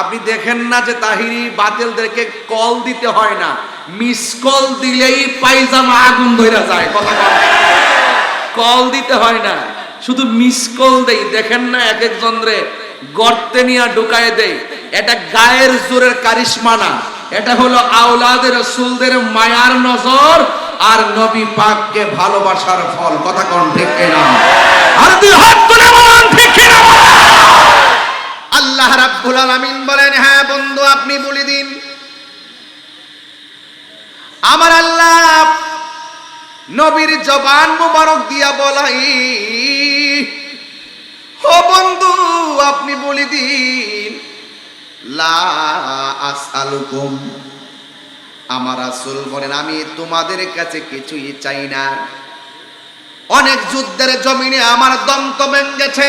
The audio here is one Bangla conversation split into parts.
আপনি দেখেন না যে তাহিরি বাতিলদেরকে কল দিতে হয় না। মিস কল দিলেই পায়জামা আগুন ধরে যায়, কথা কল দিতে হয় না, শুধু মিস কল দেই। দেখেন না এক একজন রে গর্তে নিয়ে ঢুকায় দেয় এটা গায়ের জোরের কারিশমা না। এটা হলো আওলাদের রসুলদের মায়ার নজর আর নবী পাককে ভালোবাসার ফল, কথা কোন ঠিক কিনা? আর দুই হাত তুলে বলুন ঠিক কিনা আল্লাহ রাব্বুল আলামিন বলেন হ্যাঁ বন্ধু আপনি বলে দিন আমার আল্লাহ নবীর জবান মুবারক দিয়া বলাই। ও বন্ধু, আপনি বলে দিন, লা আমার রাসূল বলেন, আমি তোমাদের কাছে কিছুই চাই না। অনেক যুদ্ধের জমিনে আমার দন্ত ভেঙ্গেছে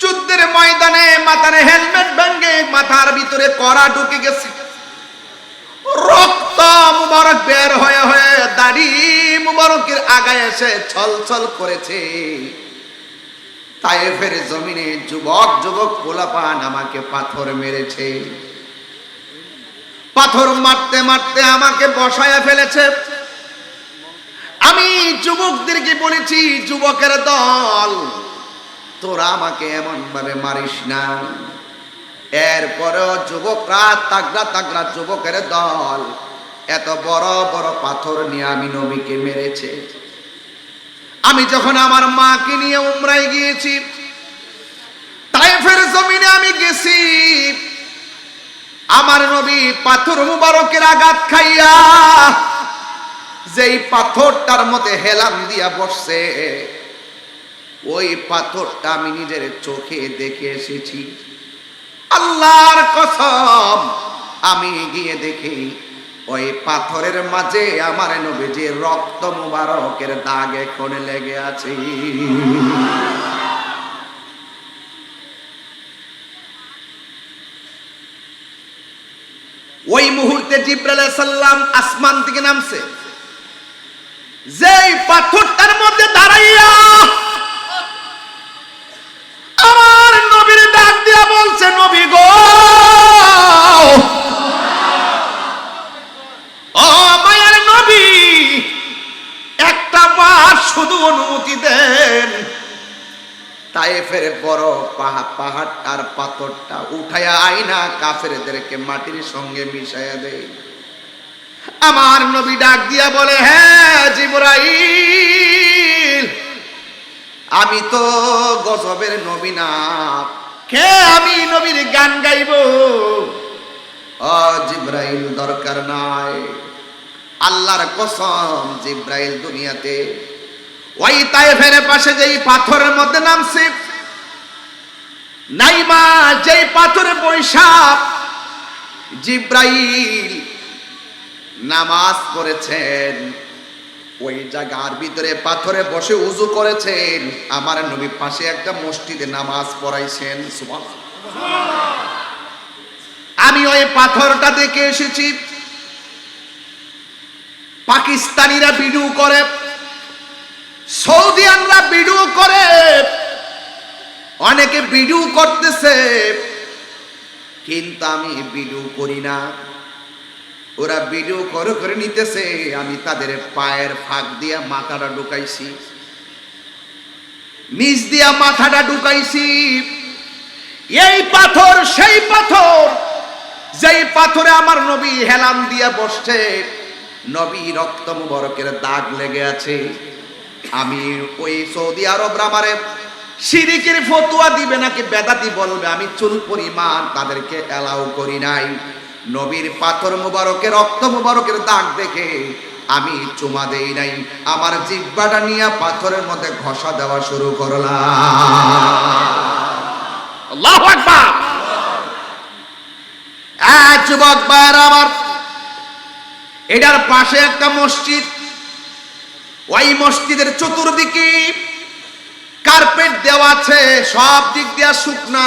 যুদ্ধের ময়দানে মাথার হেলমেট ভেঙে মাথার ভিতরে কড়া ঢুকে গেছে। রক্ত মুবারক বের হয়ে হয়ে দাড়ি মুবারকের আগায় এসে ছল ছল করেছে। তায়েফের জমিনে যুবক যুবক পোলাপান আমাকে পাথর মেরেছে। পাথর মারতে মারতে আমাকে বসায়া ফেলেছে। আমি যুবকদেরকে বলেছি, যুবকের দল, তোরা আমাকে এমন ভাবে মারিস না। এরপরেও যুবকরা তাগড়া তাগড়া যুবকের দল। এত বড় বড় পাথর নিয়ে আমি নবীকে মেরেছে। আমি যখন আমার মাকে নিয়ে উমরাই গিয়েছি, তাইফের জমিনে আমি গেছি। আমার নবী পাথর মুবারকের আঘাত খাইয়া যেই পাথরটার মধ্যে হেলাম দিয়া বসছে, ওই পাথরটা আমি নিজের চোখে দেখে এসেছি। আল্লাহর কসম। আমি গিয়ে দেখি, ওই পাথরের মাঝে আমার নবীজি রক্ত মুবারকের দাগ এখন লেগে আছে। ওই মুহূর্তে জিব্রাইল সাল্লাম আসমান থেকে নামছে। যেই পাথরটার মধ্যে অনুমতি দেন। তাইফের বড় পাহাড় পাহাড়টার পাথরটা উঠায়া আইনা কাফেরদেরকে মাটির সঙ্গে মিশাইয়া দেয় আমার নবী ডাক দিয়া বলে হ্যাঁ জিবরাইল, আমি তো গজবের নবী না। কে আমি নবীর গান গাইব? জিব্রাইল, দরকার নাই। আল্লাহর কসম, জিব্রাইল দুনিয়াতে ওই তাইফের পাশে যেই পাথরের মধ্যে নামছে, নাইমা যেই পাথরে বৈশাখ জিব্রাইল নামাজ পড়েছেন, ওই জায়গার ভিতরে পাথরে বসে উজু করেছেন, আমার নবী পাশে একটা মসজিদে নামাজ পড়াইছেন। আমি ওই পাথরটা দেখে এসেছি পাকিস্তানিরা ভিডিও করে সৌদিয়ানরা ভিডিও করে। অনেকে ভিডিও করতেছে। কিন্তু আমি ভিডিও করি না। ওরা ভিডিও করে করে নিতেছে। আমি তাদের পায়ের ফাঁক দিয়া মাথাটা ঢুকাইছি। নিচ দিয়া মাথাটা ঢুকাইছি। এই পাথর, সেই পাথর, যেই পাথরে আমার নবী হেলাম দিয়া বসছে, নবী রক্ত মুবারকের দাগ লেগে আছে। আমি ওই সৌদি আরব রামারে সিরিকের ফতুয়া দিবে নাকি বেদাতি বলবে আমি চুল পরিমাণ তাদেরকে অ্যালাউ করি নাই। নবীর পাথর মুবারকের রক্ত মুবারকের দাগ দেখে আমি চুমা দেই নাই। আমার জিব্বাটা নিয়ে পাথরের মধ্যে ঘষা দেওয়া শুরু করলাম। আল্লাহু আকবার! যুবক ভাইয়ের আমার এটার পাশে একটা মসজিদ ওই মসজিদের চতুর্দিকে কার্পেট দেওয়া আছে, সব দিক দিয়া শুকনা।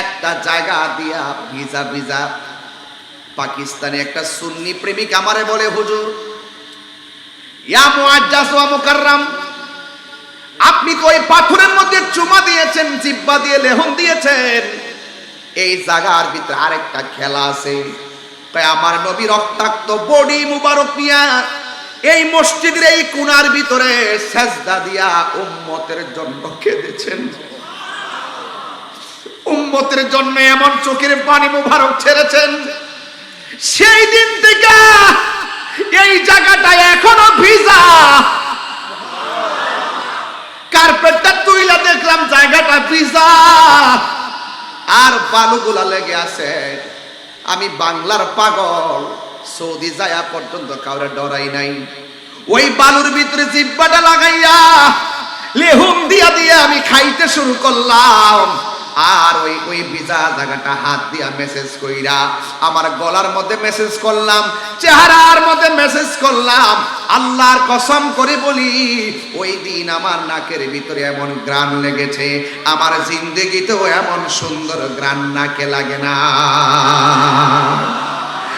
একটা জায়গা দিয়া ভিজা ভিজা। পাকিস্তানি একটা সুন্নি প্রেমিক আমারে বলে, হুজুর আপনি ওই পাথরের মধ্যে চুমা দিয়েছেন জিব্বা দিয়ে লেহন দিয়েছেন। এই জায়গার ভিতরে আরেকটা খেলা আছে। আমার নবী রক্তাক্ত বডি মুবারক নিয়া এই মসজিদের এই কোনার ভিতরে সেজদা দিয়া উম্মতের জন্য কেঁদেছেন। উম্মতের জন্য এমন চোখের পানি মুবারক ছেড়েছেন। সেই দিন থেকে এই জায়গাটা এখনও ভিজা। কার্পেটটা তুইলা দেখলাম জায়গাটা ভিজা। আর বালুগুলা লেগে আছে। আমি বাংলার পাগল। সৌদি যায়া পর্যন্ত কাউরে ডরাই নাই। ওই বালুর ভিতরে জিব্বাটা লাগাইয়া লেহুম দিয়া দিয়া আমি খাইতে শুরু করলাম। আর ওই ওই ভিজা জায়গাটা হাত দিয়া মেসেজ কইরা আমার গলার মধ্যে মেসেজ করলাম, চেহারার মধ্যে মেসেজ করলাম, আল্লাহর কসম করে বলি, ওই দিন আমার নাকের ভিতরে এমন গ্রান লেগেছে, আমার জিন্দগিতেও এমন সুন্দর গ্রান নাকে লাগে না।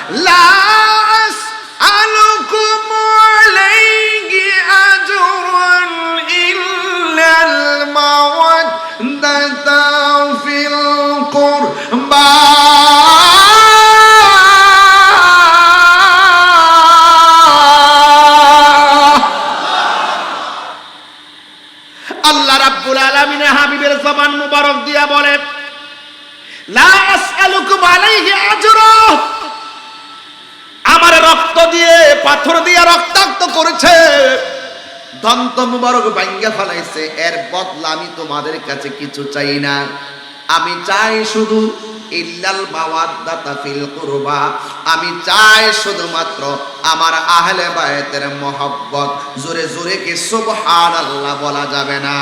লাস আলুকুম আলাইহি আজরুন ইল্লাল মাওয়াদ্দাতা ফিল কুরবা। হাবিবের জবান মুবারক দিয়া বলে লা আসআলুকুম আলাইহি আজরা পাথর দিয়ে রক্তাক্ত করেছে। দন্ত মুবারক ভাঙ্গা ফেলাইছে। এর বদলা আমি তোমাদের কাছে কিছু চাই না। আমি চাই শুধু ইল্লাল মাওয়াদ্দাতা ফিল কুরবা। আমি চাই শুধুমাত্র আমার আহলে বায়াতের মহব্বত। জোরে জোরে কি সুবহানাল্লাহ বলা যাবে না?